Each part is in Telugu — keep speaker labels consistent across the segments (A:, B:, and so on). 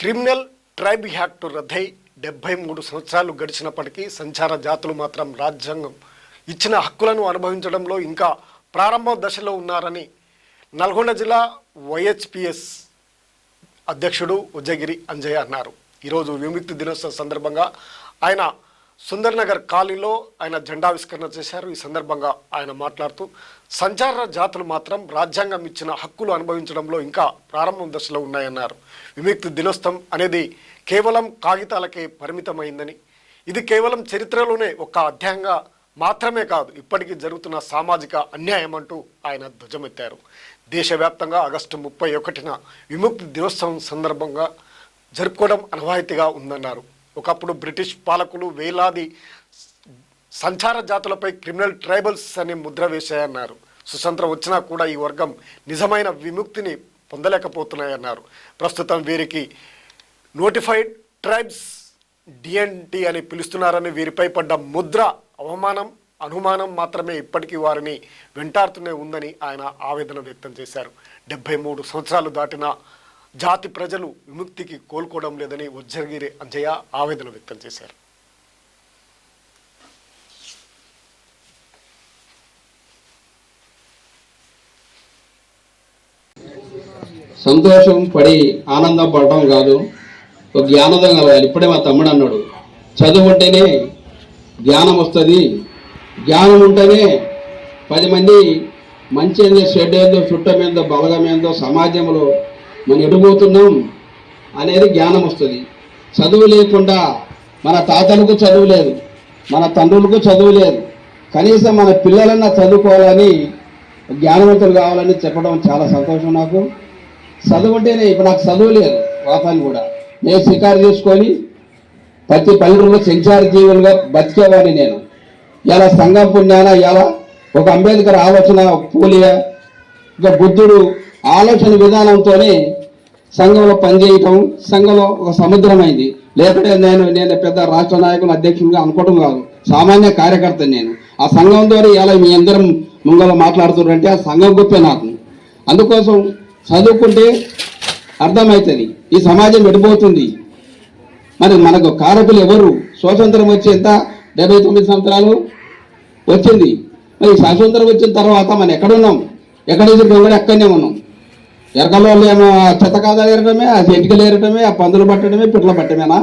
A: క్రిమినల్ ట్రైబ్ యాక్ట్ రద్దై డెబ్బై మూడు సంవత్సరాలు గడిచినప్పటికీ సంచార జాతులు మాత్రం రాజ్యాంగం ఇచ్చిన హక్కులను అనుభవించడంలో ఇంకా ప్రారంభ దశలో ఉన్నారని నల్గొండ జిల్లా వైహెచ్పిఎస్ అధ్యక్షుడు ఉజ్జగిరి అంజయ్య అన్నారు. ఈరోజు విముక్తి దినోత్సవం సందర్భంగా ఆయన సుందర్నగర్ కాలనీలో ఆయన జెండావిష్కరణ చేశారు. ఈ సందర్భంగా ఆయన మాట్లాడుతూ సంచార జాతులు మాత్రం రాజ్యాంగం ఇచ్చిన హక్కులు అనుభవించడంలో ఇంకా ప్రారంభం దశలో ఉన్నాయన్నారు. విముక్తి దినోత్సవం అనేది కేవలం కాగితాలకే పరిమితమైందని ఇది కేవలం చరిత్రలోనే ఒక అధ్యాయంగా మాత్రమే కాదు ఇప్పటికీ జరుగుతున్న సామాజిక అన్యాయం అంటూ ఆయన ధ్వజమెత్తారు. దేశవ్యాప్తంగా ఆగస్టు ముప్పై ఒకటిన విముక్తి దినోత్సవం సందర్భంగా జరుపుకోవడం అనవాయితీగా ఉందన్నారు. ఒకప్పుడు బ్రిటిష్ పాలకులు వేలాది సంచార జాతులపై క్రిమినల్ ట్రైబల్స్ అనే ముద్ర వేశాయన్నారు. సుతంత్రం వచ్చినా కూడా ఈ వర్గం నిజమైన విముక్తిని పొందలేకపోతున్నాయన్నారు. ప్రస్తుతం వీరికి నోటిఫైడ్ ట్రైబ్స్ డిఎన్టీ అని పిలుస్తున్నారని వీరిపై పడ్డ ముద్ర అవమానం అనుమానం మాత్రమే ఇప్పటికీ వారిని వెంటాడుతూనే ఉందని ఆయన ఆవేదన వ్యక్తం చేశారు. డెబ్బై మూడు సంవత్సరాలు దాటిన జాతి ప్రజలు విముక్తికి కోలుకోవడం లేదని ఉజ్జగిరి అంజయ్య ఆవేదన వ్యక్తం చేశారు.
B: సంతోషం పడి ఆనందం పడటం కాదు ఒక జ్ఞానోదయం కలగాలి ఇప్పుడే మా తమ్ముడు అన్నాడు చదువు ఉంటేనే జ్ఞానం వస్తుంది. జ్ఞానం ఉంటేనే పది మంది మంచి ఏందో చెడ్డ ఏందో చుట్టం ఏందో బలగం ఏందో సమాజంలో మనం ఎడిపోతున్నాం అనేది జ్ఞానం వస్తుంది. చదువు లేకుండా మన తాతలకు చదువు లేదు మన తండ్రులకు చదువు లేదు. కనీసం మన పిల్లలన్నా చదువుకోవాలని జ్ఞానవంతులు కావాలని చెప్పడం చాలా సంతోషం నాకు. చదువుంటేనే ఇప్పుడు నాకు చదువు లేదు వాతాన్ని కూడా. నేను షికారు చేసుకొని ప్రతి పల్లెటూరులో సంచార జీవులుగా బతికేవాడిని నేను. ఇలా సంఘం పుణ్యాన ఇలా ఒక అంబేద్కర్ ఆలోచన పూలియ ఒక బుద్ధుడు ఆలోచన విధానంతోనే సంఘంలో పనిచేయటం సంఘంలో ఒక సముద్రమైంది లేకపోతే నేను నేను పెద్ద రాష్ట్ర నాయకులు అధ్యక్షునిగా అనుకోవడం కాదు. సామాన్య కార్యకర్త నేను. ఆ సంఘం ద్వారా ఇలా మీ అందరం ముంగల మాట్లాడుతున్నారంటే ఆ సంఘం గొప్పే నాకు. అందుకోసం చదువుకుంటే అర్థమవుతుంది. ఈ సమాజం విడిపోతుంది మరి మనకు కారకులు ఎవరు? స్వాతంత్రం వచ్చి ఎంత డెబ్బై తొమ్మిది సంవత్సరాలు వచ్చింది. మరి స్వాతంత్రం వచ్చిన తర్వాత మనం ఎక్కడున్నాం? ఎక్కడ ఎదుర్కొని ఎక్కడనే ఉన్నాం. ఎరకల్లో ఏమో చెత్త కాదాలు ఏరటమే ఆ చెట్టుకలు ఏరటమే ఆ పందులు పట్టడమే పిట్ల పట్టమేనా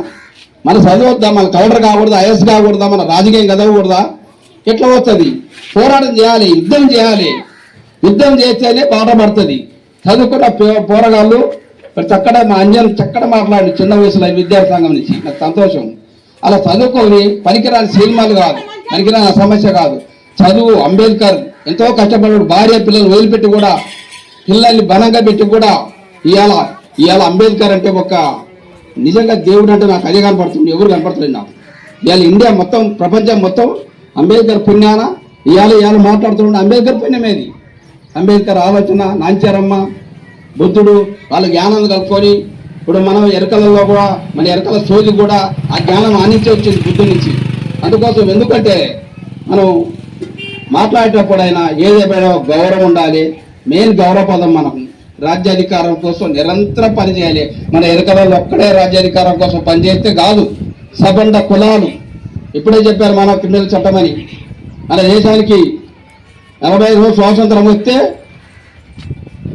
B: మన చదవద్దా? మన కలెక్టర్ కాకూడదా? ఐఎస్ కాకూడదా? మన రాజకీయం చదవకూడదా ఎట్లా వస్తుంది? పోరాటం చేయాలి యుద్ధం చేయాలి. యుద్ధం చేస్తేనే పాట పడుతుంది చదువుకున్న పో- పోరగాళ్ళు చక్కడ మా అంజన్ చక్కడ మాట్లాడి చిన్న వయసులో విద్యార్థి సంఘం నుంచి. నాకు సంతోషం. అలా చదువుకొని పనికిరాని సినిమాలు కాదు పనికిరాని సమస్య కాదు. చదువు అంబేద్కర్ ఎంతో కష్టపడ్డాడు. భార్య పిల్లలు వదిలిపెట్టి కూడా పిల్లల్ని బలంగా పెట్టి కూడా ఇవాళ ఇవాళ అంబేద్కర్ అంటే ఒక నిజంగా దేవుడు అంటే నాకు అదే కనపడుతుంది. ఎవరు కనపడుతుంది నాకు. ఇవాళ ఇండియా మొత్తం ప్రపంచం మొత్తం అంబేద్కర్ పుణ్యాన ఇవాళ ఇవాళ మాట్లాడుతుండే అంబేద్కర్ పుణ్యమేది. అంబేద్కర్ ఆలోచన నాంచారమ్మ బుద్ధుడు వాళ్ళ జ్ఞానం కలుపుకొని ఇప్పుడు మనం ఎరకలలో కూడా మన ఎరకల సోది కూడా ఆ జ్ఞానం ఆనించి వచ్చింది బుద్ధు నుంచి. అందుకోసం ఎందుకంటే మనం మాట్లాడేటప్పుడైనా ఏదేమైనా గౌరవం ఉండాలి. మెయిన్ గౌరవ పదం మనకు రాజ్యాధికారం కోసం నిరంతరం పనిచేయాలి మన ఎరకలలో ఒక్కడే రాజ్యాధికారం కోసం పనిచేస్తే కాదు. సబండ కులాలు. ఇప్పుడే చెప్పారు మన క్రిమినల్ చట్టమని. మన దేశానికి నలభై ఐదు స్వాతంత్రం వస్తే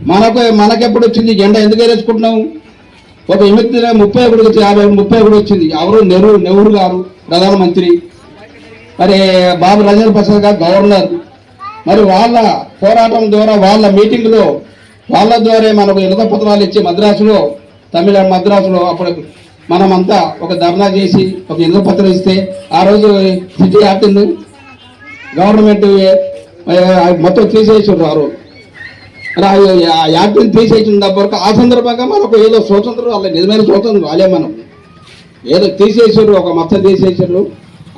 B: మనకు మనకెప్పుడు వచ్చింది? జెండా ఎందుకు వేసుకుంటున్నాము ఒక ఎనిమిది ముప్పై ఒకటి వచ్చి యాభై ముప్పై ఒకటి వచ్చింది. ఎవరు? నెహ్రూ నెహ్రూ గారు ప్రధానమంత్రి. మరి బాబు రాజేంద్ర ప్రసాద్ గారు గవర్నర్. మరి వాళ్ళ పోరాటం ద్వారా వాళ్ళ మీటింగ్లో వాళ్ళ ద్వారా మనకు ఎలుక పత్రాలు ఇచ్చి మద్రాసులో తమిళ మద్రాసులో అప్పుడు మనమంతా ఒక ధర్నా చేసి ఒక ఎలుక పత్రం ఇస్తే ఆ రోజు సిటీ ఆపింది గవర్నమెంట్ మొత్తం తీసేసారు ఆ రోజు. ఆ- తీసేసిన వరకు ఆ సందర్భంగా మనకు ఏదో స్వతంత్రం వాళ్ళ నిజమైన స్వతంత్రం వాళ్ళే మనం. ఏదో తీసేసారు ఒక మొత్తం తీసేసారు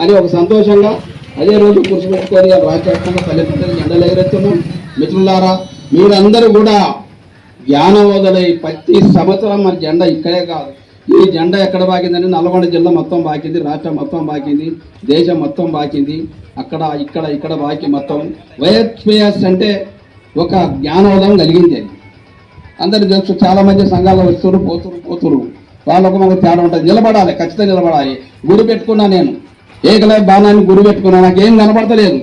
B: అని ఒక సంతోషంగా అదే రోజు కూర్చోబెట్టుకొని రాజ్యాంగంగా తల్లిదండ్రులు ఎండలు ఎగరెత్తున్నాం మిత్రులారా మీరందరూ కూడా జ్ఞానవదలై ప్రతి సంవత్సరం మన జెండా ఇక్కడే కాదు. ఈ జెండా ఎక్కడ బాకిందని నల్గొండ జిల్లా మొత్తం బాకింది రాష్ట్రం మొత్తం బాకింది దేశం మొత్తం బాకింది అక్కడ ఇక్కడ ఇక్కడ బాకి మొత్తం వైఎస్పిఎస్ అంటే ఒక జ్ఞానోదయం కలిగింది. అది తెలుసు చాలామంది సంఘాలు సంఘాల్లో వస్తున్నారు పోతురు పోతురు. వాళ్ళకు మనకు తేడా ఉంటుంది. నిలబడాలి ఖచ్చితంగా నిలబడాలి. గురి పెట్టుకున్నా నేను. ఏకలవ్య బాణాన్ని గురి పెట్టుకున్నా. నాకేం కనబడతలేదు.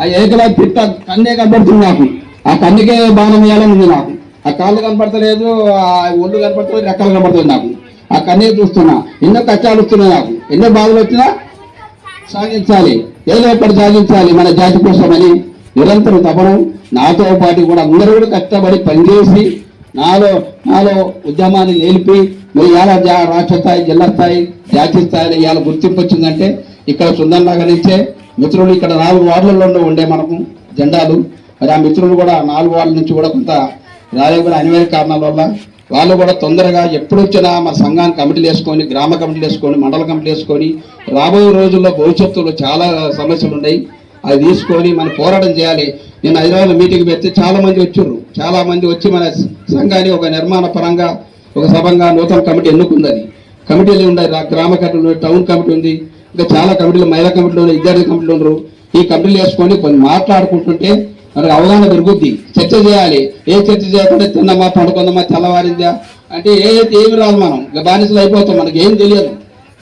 B: ఆ ఏకలవ్య పిట్ట కన్నే కనబడుతుంది నాకు. ఆ కన్నికే బాణం వేయాలని ఉంది నాకు. ఆ కాళ్ళు కనపడతలేదు ఆ ఒళ్ళు కనపడతలేదు రెక్కలు కనపడుతుంది నాకు. ఆ కన్నే చూస్తున్నా. ఎన్నో కష్టాలు వస్తున్నాయి నాకు. ఎన్నో బాధలు వచ్చినా సాగించాలి. ఏదో సాగించాలి మన జాతి కోసమని. నిరంతరం తపనం. నాతో పాటు కూడా అందరూ కూడా కష్టపడి పనిచేసి నాలో నాలో ఉద్యమాన్ని నిలిపి మరి ఇలా జా రాష్ట్ర స్థాయి జిల్లా స్థాయి జాతీయ స్థాయిలో ఇవాళ గుర్తింపు వచ్చిందంటే ఇక్కడ సుందరనగర్ నుంచే మిత్రులు ఇక్కడ నాలుగు వార్డులలో ఉండే మనకు జెండాలు. మరి ఆ మిత్రులు కూడా నాలుగు వార్డుల నుంచి కూడా కొంత రాలేకపోయిన అనివార్య కారణాల వల్ల వాళ్ళు కూడా తొందరగా ఎప్పుడు వచ్చినా మన సంఘాన్ని కమిటీలు వేసుకొని గ్రామ కమిటీలు వేసుకొని మండల కమిటీలు వేసుకొని రాబోయే రోజుల్లో భవిష్యత్తులో చాలా సమస్యలు ఉన్నాయి అవి తీసుకొని మనం పోరాటం చేయాలి. నేను హైదరాబాద్ మీటింగ్ పెడితే చాలా మంది వచ్చారు. చాలా మంది వచ్చి మన సంఘాన్ని ఒక నిర్మాణ పరంగా ఒక సభంగా నూతన కమిటీ ఎన్నుకుందని. కమిటీలు ఉన్నాయి. రా- గ్రామ కమిటీ టౌన్ కమిటీ ఉంది. ఇంకా చాలా కమిటీలు మహిళా కమిటీలు ఉన్నాయి విద్యార్థి కమిటీలు ఉన్నారు. ఈ కమిటీలు వేసుకొని కొన్ని మాట్లాడుకుంటుంటే మనకు అవగాహన పెరుగుద్ది చర్చ చేయాలి. ఏ చర్చ చేయకుండా తిన్నామా పండుకుందామా తెల్లవారిందా అంటే ఏ ఏమి రాదు మనం. ఇక బానిసలు అయిపోతాం. మనకి ఏం తెలియదు.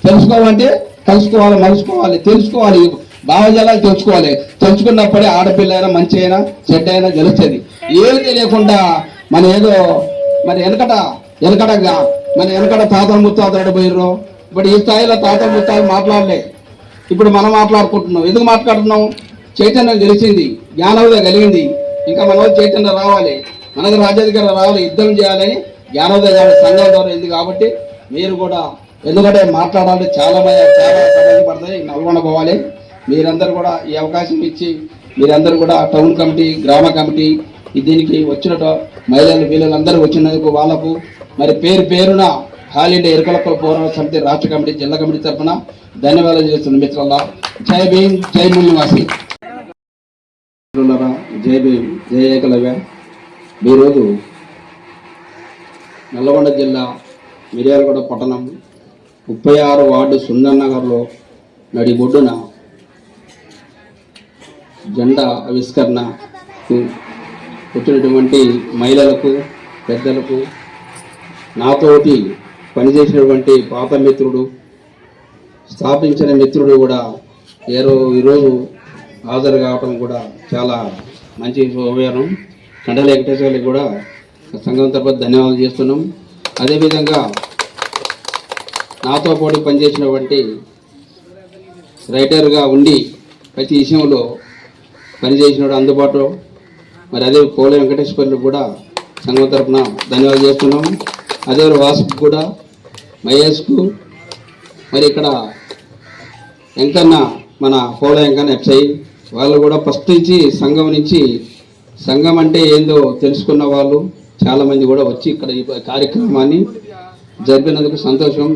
B: తెలుసుకోవాలంటే కలుసుకోవాలి మలుసుకోవాలి తెలుసుకోవాలి. భావజాలాలు తెలుసుకోవాలి. తెలుసుకున్నప్పుడే ఆడపిల్ల అయినా మంచి అయినా చెడ్డ అయినా తెలుస్తుంది ఏమి తెలియకుండా మన ఏదో మన వెనకట వెనకటగా మన వెనకట తాత ముత్తాతలు పోయిర్రు? ఇప్పుడు ఈ స్థాయిలో తాత ముత్తాలు మాట్లాడలే. ఇప్పుడు మనం మాట్లాడుకుంటున్నాం. ఎందుకు మాట్లాడుతున్నాం? చైతన్యం తెలిసింది జ్ఞానవద కలిగింది. ఇంకా మన చైతన్యం రావాలి మనకు రాజ్యాధికారం రావాలి యుద్ధం చేయాలని జ్ఞానోదయ గారి సంఘం ద్వారా ఉంది కాబట్టి మీరు కూడా ఎందుకంటే మాట్లాడాలి చాలా మంది చాలా సమస్యలు పడతాయి నల్గొండ పోవాలి మీరందరూ కూడా ఈ అవకాశం ఇచ్చి మీరందరూ కూడా టౌన్ కమిటీ గ్రామ కమిటీ దీనికి వచ్చినట్టు మహిళలు వీళ్ళందరూ వచ్చినందుకు వాళ్ళకు మరి పేరు పేరున హాల్ ఇండియా ఎరుకలప్పల పోరాట సమితి రాష్ట్ర కమిటీ జిల్లా కమిటీ తరఫున ధన్యవాదాలు చేస్తున్న మిత్రుల జై భీమ్ జై మునివాసి మిత్రులారా, జై భీమ్ జయ ఏకలవ్య. ఈరోజు నల్లగొండ జిల్లా మిర్యాలగూడ పట్టణం ముప్పై ఆరు వార్డు సుందర్ నగర్లో నడిబొడ్డున జెండా ఆవిష్కరణకు వచ్చినటువంటి మహిళలకు పెద్దలకు నాతోటి పనిచేసినటువంటి పాత మిత్రుడు స్థాపించిన మిత్రుడు కూడా ఏరో ఈరోజు హాజరు కావటం కూడా చాలా మంచి శుభవేరం కండల వెంకటేశ్వర్కి కూడా సంఘం తరపున ధన్యవాదాలు చేస్తున్నాం. అదేవిధంగా నాతో పాటు పనిచేసినటువంటి రైటర్గా ఉండి ప్రతి విషయంలో పనిచేసినాడు అందుబాటులో. మరి అదే పోలే వెంకటేశ్వర్లు కూడా సంఘం తరపున ధన్యవాదాలు చేస్తున్నాం. అదే వాసుకు కూడా మహేష్కు మరి ఇక్కడ వెంకన్న మన పోలే వెంకన్న ఎఫ్ఐ వాళ్ళు కూడా ఫస్ట్ నుంచి సంఘం నుంచి సంఘం అంటే ఏందో తెలుసుకున్న వాళ్ళు చాలామంది కూడా వచ్చి ఇక్కడ ఈ కార్యక్రమాన్ని జరిపినందుకు సంతోషం.